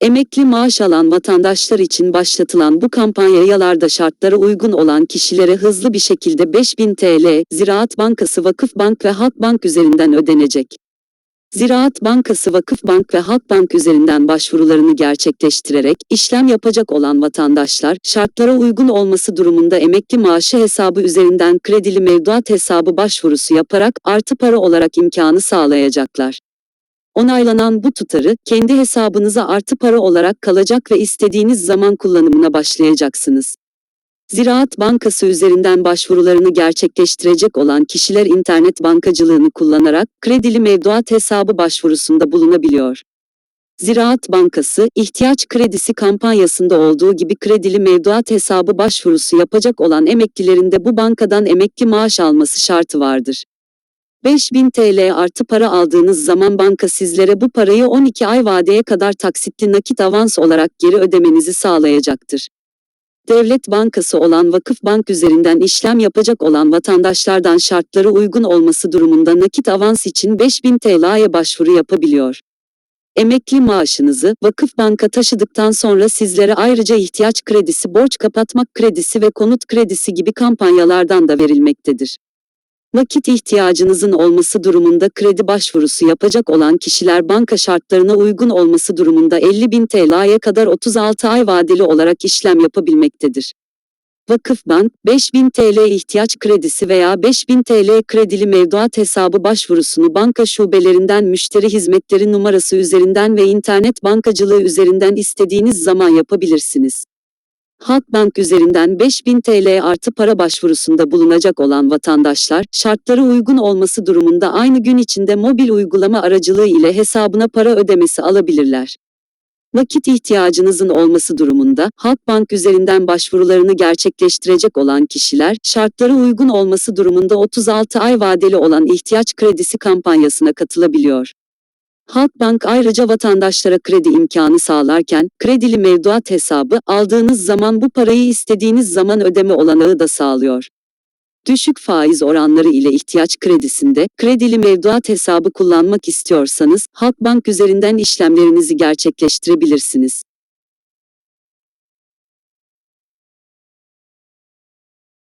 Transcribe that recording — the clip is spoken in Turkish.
Emekli maaş alan vatandaşlar için başlatılan bu kampanya yalarda şartlara uygun olan kişilere hızlı bir şekilde 5000 TL, Ziraat Bankası Vakıfbank ve Halkbank üzerinden ödenecek. Ziraat Bankası Vakıfbank ve Halkbank üzerinden başvurularını gerçekleştirerek işlem yapacak olan vatandaşlar, şartlara uygun olması durumunda emekli maaşı hesabı üzerinden kredili mevduat hesabı başvurusu yaparak artı para olarak imkanı sağlayacaklar. Onaylanan bu tutarı kendi hesabınıza artı para olarak kalacak ve istediğiniz zaman kullanımına başlayacaksınız. Ziraat Bankası üzerinden başvurularını gerçekleştirecek olan kişiler internet bankacılığını kullanarak kredili mevduat hesabı başvurusunda bulunabiliyor. Ziraat Bankası, ihtiyaç kredisi kampanyasında olduğu gibi kredili mevduat hesabı başvurusu yapacak olan emeklilerin de bu bankadan emekli maaş alması şartı vardır. 5000 TL artı para aldığınız zaman banka sizlere bu parayı 12 ay vadeye kadar taksitli nakit avans olarak geri ödemenizi sağlayacaktır. Devlet Bankası olan Vakıfbank üzerinden işlem yapacak olan vatandaşlardan şartları uygun olması durumunda nakit avans için 5000 TL'ye başvuru yapabiliyor. Emekli maaşınızı Vakıfbank'a taşıdıktan sonra sizlere ayrıca ihtiyaç kredisi, borç kapatmak kredisi ve konut kredisi gibi kampanyalardan da verilmektedir. Nakit ihtiyacınızın olması durumunda kredi başvurusu yapacak olan kişiler banka şartlarına uygun olması durumunda 50.000 TL'ye kadar 36 ay vadeli olarak işlem yapabilmektedir. Vakıfbank, 5000 TL ihtiyaç kredisi veya 5000 TL kredili mevduat hesabı başvurusunu banka şubelerinden müşteri hizmetleri numarası üzerinden ve internet bankacılığı üzerinden istediğiniz zaman yapabilirsiniz. Halkbank üzerinden 5000 TL artı para başvurusunda bulunacak olan vatandaşlar, şartları uygun olması durumunda aynı gün içinde mobil uygulama aracılığı ile hesabına para ödemesi alabilirler. Nakit ihtiyacınızın olması durumunda, Halkbank üzerinden başvurularını gerçekleştirecek olan kişiler, şartları uygun olması durumunda 36 ay vadeli olan ihtiyaç kredisi kampanyasına katılabiliyor. Halkbank ayrıca vatandaşlara kredi imkanı sağlarken, kredili mevduat hesabı, aldığınız zaman bu parayı istediğiniz zaman ödeme olanağı da sağlıyor. Düşük faiz oranları ile ihtiyaç kredisinde, kredili mevduat hesabı kullanmak istiyorsanız, Halkbank üzerinden işlemlerinizi gerçekleştirebilirsiniz.